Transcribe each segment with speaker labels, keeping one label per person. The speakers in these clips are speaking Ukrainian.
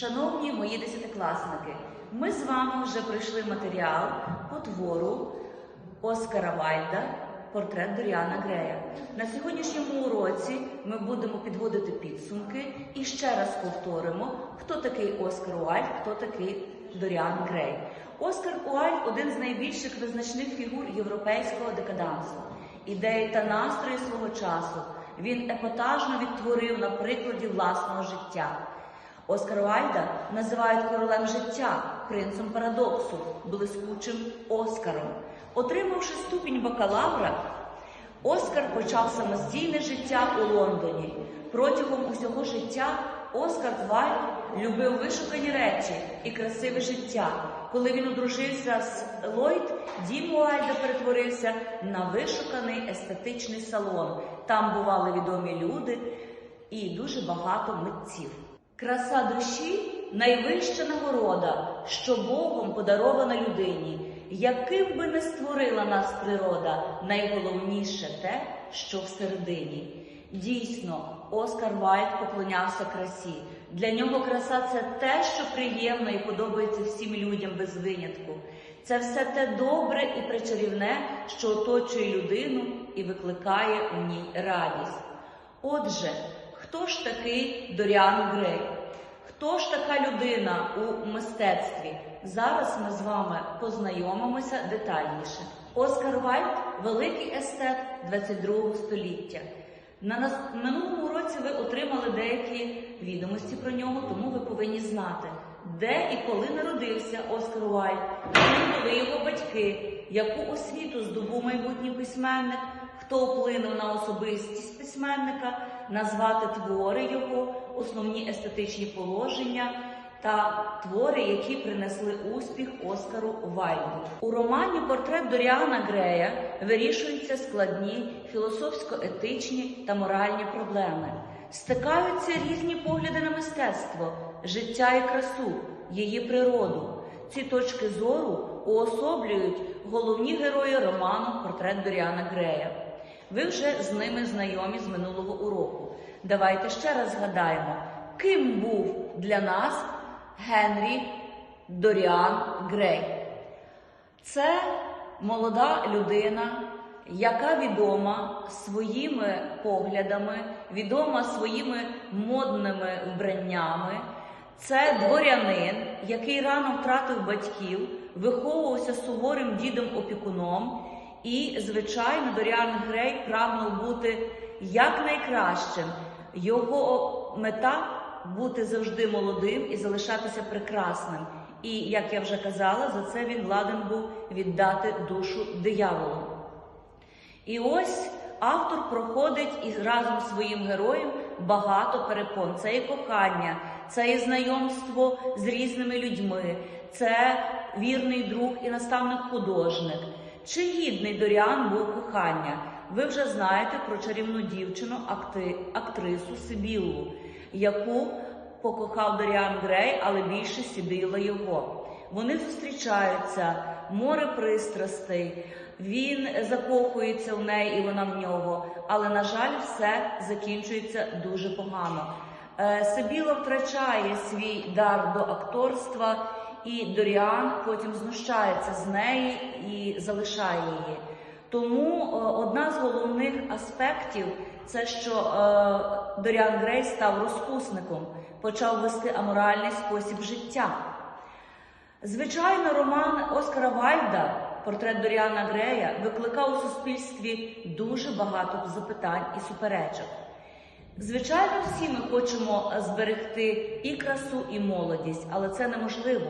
Speaker 1: Шановні мої десятикласники, ми з вами вже пройшли матеріал по твору Оскара Вальда Портрет Доріана Грея. На сьогоднішньому уроці ми будемо підводити підсумки і ще раз повторимо, хто такий Оскар Уальд, хто такий Доріан Грей. Оскар Уальд один з найбільших визначних фігур європейського декадансу. Ідеї та настрої свого часу він епатажно відтворив на прикладі власного життя. Оскар Вальда називають королем життя, принцем парадоксу, блискучим Оскаром. Отримавши ступінь бакалавра, Оскар почав самостійне життя у Лондоні. Протягом усього життя Оскар Вальд любив вишукані речі і красиве життя. Коли він одружився з Ллойд, дім Уальда перетворився на вишуканий естетичний салон. Там бували відомі люди і дуже багато митців. Краса душі найвища нагорода, що Богом подарована людині. Яким би не створила нас природа, найголовніше те, що всередині. Дійсно, Оскар Вальд поклонявся красі. Для нього краса це те, що приємно і подобається всім людям без винятку. Це все те добре і причарівне, що оточує людину і викликає у ній радість. Отже, хто ж такий Доріан Грей? Хто ж така людина у мистецтві? Зараз ми з вами познайомимося детальніше. Оскар Вальд великий естет 22 століття. На минулому році ви отримали деякі відомості про нього, тому ви повинні знати, де і коли народився Оскар Вальд, ким були його батьки, яку освіту здобув майбутній письменник, хто вплинув на особистість письменника, назвати твори його, основні естетичні положення та твори, які принесли успіх Оскару Вальду. У романі Портрет Доріана Грея вирішуються складні філософсько-етичні та моральні проблеми. Стикаються різні погляди на мистецтво, життя і красу, її природу. Ці точки зору уособлюють головні герої роману Портрет Доріана Грея. Ви вже з ними знайомі з минулого уроку. Давайте ще раз згадаємо, ким був для нас Генрі Доріан Грей. Це молода людина, яка відома своїми поглядами, відома своїми модними вбраннями. Це дворянин, який рано втратив батьків, виховувався суворим дідом-опікуном, і, звичайно, Доріан Грей прагнув бути якнайкращим. Його мета бути завжди молодим і залишатися прекрасним. І, як я вже казала, за це він ладен був віддати душу дияволу. І ось автор проходить із разом своїм героєм багато перепон. Це і кохання, це і знайомство з різними людьми, це вірний друг і наставник художник. Чи гідний Доріан був кохання? Ви вже знаєте про чарівну дівчину, акти- актрису Сибіллу, яку покохав Доріан Грей, але більше Сібіла його. Вони зустрічаються, море пристрастей. Він закохується в неї, і вона в нього. Але, на жаль, все закінчується дуже погано. Е, Сибіла втрачає свій дар до акторства, і Доріан потім знущається з неї і залишає її. Тому е, одна з головних аспектів це що е, Доріан Грей став розпусником, почав вести аморальний спосіб життя. Звичайно, роман Оскара Вальда, портрет Доріана Грея, викликав у суспільстві дуже багато запитань і суперечок. Звичайно, всі ми хочемо зберегти і красу, і молодість, але це неможливо.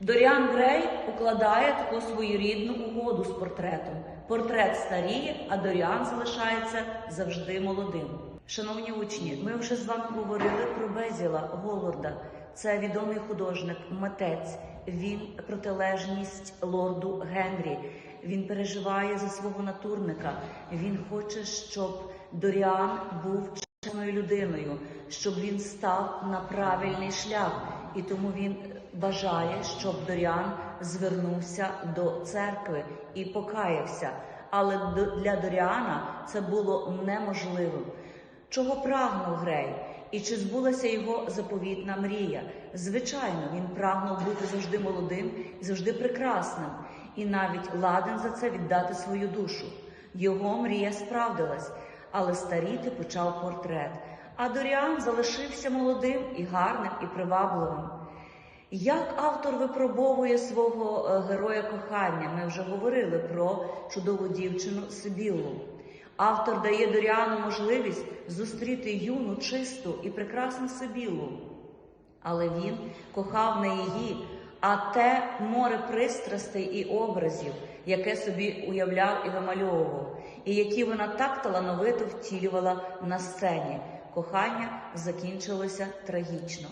Speaker 1: Доріан Грей укладає таку своєрідну угоду з портретом. Портрет старіє, а Доріан залишається завжди молодим. Шановні учні, ми вже з вами говорили про Безіла Голлорда. Це відомий художник, митець. Він протилежність лорду Генрі. Він переживає за свого натурника. Він хоче, щоб Доріан був чесною людиною, щоб він став на правильний шлях. І тому він бажає, щоб Доріан звернувся до церкви і покаявся. Але для Доріана це було неможливим. Чого прагнув Грей? І чи збулася його заповітна мрія? Звичайно, він прагнув бути завжди молодим і завжди прекрасним, і навіть ладен за це віддати свою душу. Його мрія справдилась, але старіти почав портрет. А Доріан залишився молодим і гарним, і привабливим. Як автор випробовує свого е, героя кохання? Ми вже говорили про чудову дівчину Сибілу. Автор дає Доріану можливість зустріти юну, чисту і прекрасну Сибілу. Але він кохав не її, а те море пристрастей і образів, яке собі уявляв і вимальовував, і які вона так талановито втілювала на сцені. Кохання закінчилося трагічно.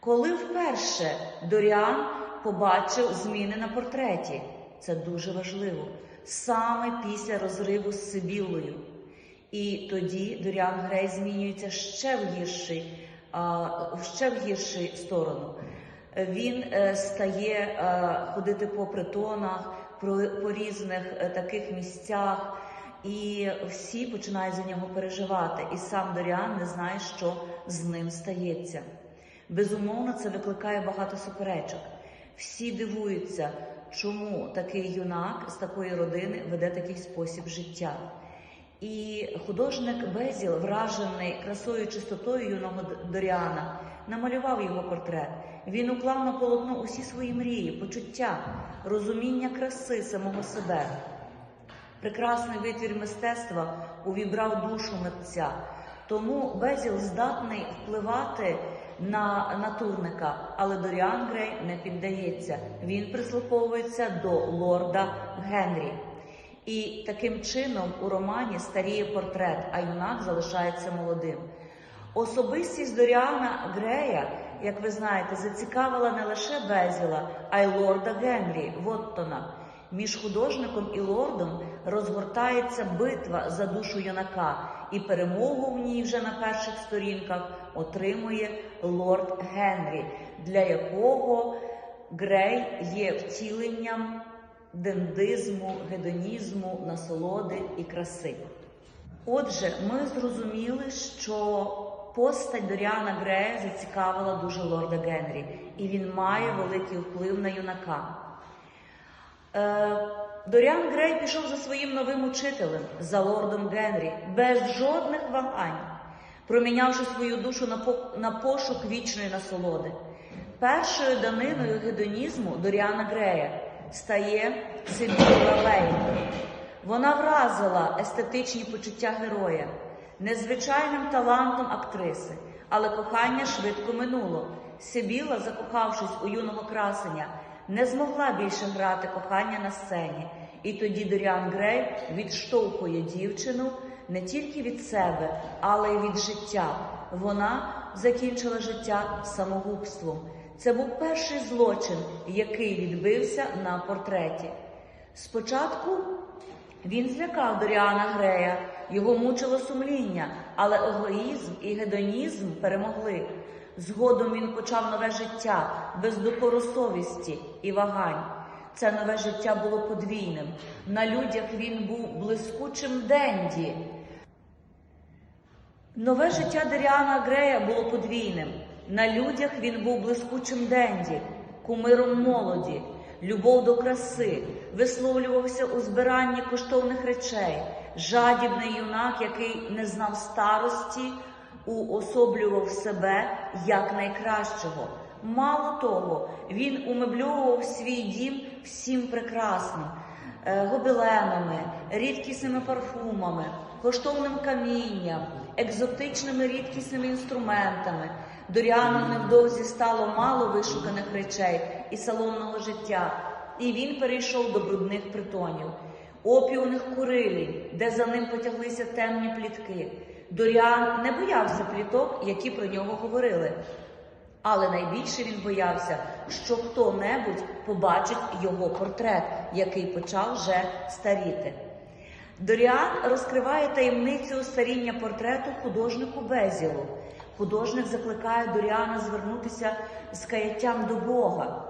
Speaker 1: Коли вперше Доріан побачив зміни на портреті, це дуже важливо, саме після розриву з Сибілою. І тоді Доріан Грей змінюється ще в гірший, ще в гіршу сторону. Він е, стає е, ходити по притонах, по різних е, таких місцях, і всі починають за нього переживати. І сам Доріан не знає, що з ним стається. Безумовно, це викликає багато суперечок. Всі дивуються, чому такий юнак з такої родини веде такий спосіб життя. І художник Безіл, вражений красою чистотою юного Доріана, намалював його портрет. Він уклав на полотно усі свої мрії, почуття, розуміння краси самого себе. Прекрасний витвір мистецтва увібрав душу митця. Тому Безіл здатний впливати на натурника, але Доріан Грей не піддається. Він прислуховується до лорда Генрі. І таким чином у романі старіє портрет, а юнак залишається молодим. Особистість Доріана Грея, як ви знаєте, зацікавила не лише Безіла, а й лорда Генрі Воттона. Між художником і лордом розгортається битва за душу юнака, і перемогу в ній вже на перших сторінках отримує лорд Генрі, для якого Грей є втіленням дендизму, гедонізму, насолоди і краси. Отже, ми зрозуміли, що постать Доріана Грея зацікавила дуже лорда Генрі, і він має великий вплив на юнака. Е, Доріан Грей пішов за своїм новим учителем, за лордом Генрі, без жодних вагань, промінявши свою душу на, по- на пошук вічної насолоди. Першою даниною гедонізму Доріана Грея стає Сибіла Лейн. Вона вразила естетичні почуття героя, незвичайним талантом актриси, але кохання швидко минуло. Сибіла, закохавшись у юного красення, не змогла більше грати кохання на сцені. І тоді Доріан Грей відштовхує дівчину не тільки від себе, але й від життя. Вона закінчила життя самогубством. Це був перший злочин, який відбився на портреті. Спочатку він злякав Доріана Грея, його мучило сумління, але егоїзм і гедонізм перемогли. Згодом він почав нове життя без докору совісті і вагань. Це нове життя було подвійним. На людях він був блискучим денді. Нове життя Деріана Грея було подвійним. На людях він був блискучим денді, кумиром молоді, любов до краси, висловлювався у збиранні коштовних речей, жадібний юнак, який не знав старості, уособлював себе як найкращого. Мало того, він умебльовував свій дім всім прекрасним е, гобеленами, рідкісними парфумами, коштовним камінням, екзотичними рідкісними інструментами. Доріану невдовзі стало мало вишуканих речей і салонного життя, і він перейшов до брудних притонів, опіумних курилів, де за ним потяглися темні плітки. Доріан не боявся пліток, які про нього говорили. Але найбільше він боявся, що хто-небудь побачить його портрет, який почав вже старіти. Доріан розкриває таємницю старіння портрету художнику Безілу. Художник закликає Доріана звернутися з каяттям до Бога,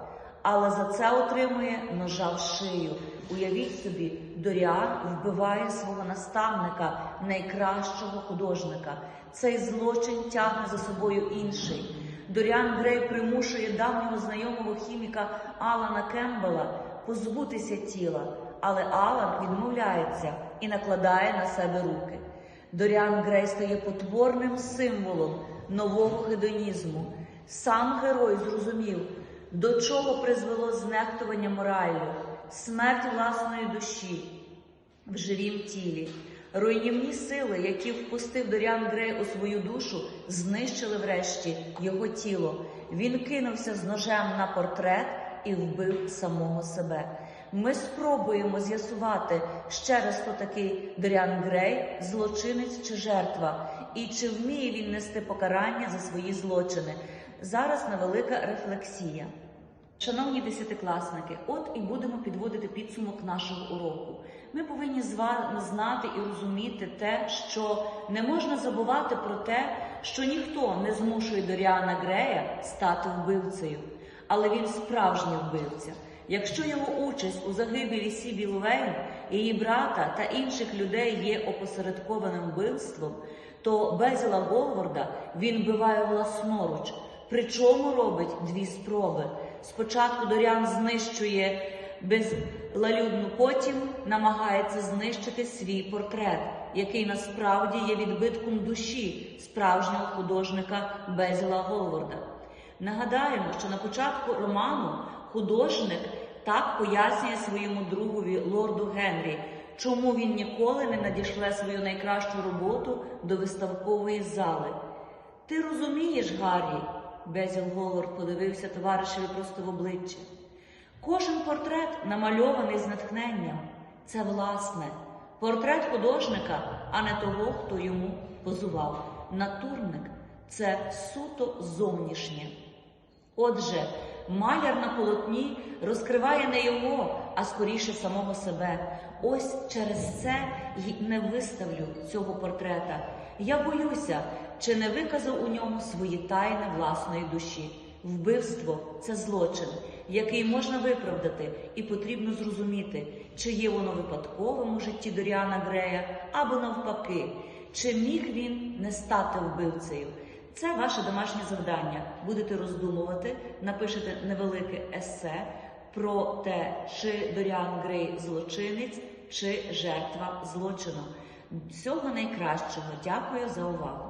Speaker 1: але за це отримує ножа в шию. Уявіть собі, Доріан вбиває свого наставника, найкращого художника. Цей злочин тягне за собою інший. Доріан Грей примушує давнього знайомого хіміка Алана Кембела позбутися тіла, але Алан відмовляється і накладає на себе руки. Доріан Грей стає потворним символом нового хедонізму. Сам герой зрозумів, до чого призвело знехтування мораллю, смерть власної душі в живім тілі. Руйнівні сили, які впустив Доріан Грей у свою душу, знищили врешті його тіло. Він кинувся з ножем на портрет і вбив самого себе. Ми спробуємо з'ясувати ще раз, хто такий Доріан Грей, злочинець чи жертва, і чи вміє він нести покарання за свої злочини. Зараз невелика рефлексія. Шановні десятикласники, от і будемо підводити підсумок нашого уроку. Ми повинні знати і розуміти те, що не можна забувати про те, що ніхто не змушує Доріана Грея стати вбивцею, але він справжній вбивця. Якщо його участь у загибелі Сібі Лувейн, її брата та інших людей є опосередкованим вбивством, то Безіла Голварда він вбиває власноруч, причому робить дві спроби. Спочатку Доріан знищує безлалюдну, потім намагається знищити свій портрет, який насправді є відбитком душі справжнього художника Безіла Голварда. Нагадаємо, що на початку роману художник так пояснює своєму другові лорду Генрі, чому він ніколи не надішле свою найкращу роботу до виставкової зали. Ти розумієш, Гаррі? Безіл Голлард подивився товаришеві просто в обличчя. Кожен портрет намальований з натхненням. Це власне портрет художника, а не того, хто йому позував. Натурник це суто зовнішнє. Отже, маляр на полотні розкриває не його, а скоріше самого себе. Ось через це й не виставлю цього портрета. Я боюся, чи не виказав у ньому свої тайни власної душі. Вбивство це злочин, який можна виправдати, і потрібно зрозуміти, чи є воно випадковим у житті Доріана Грея, або навпаки, чи міг він не стати вбивцею. Це ваше домашнє завдання. Будете роздумувати, напишете невелике есе про те, чи Доріан Грей злочинець, чи жертва злочину. Всього найкращого. Дякую за увагу.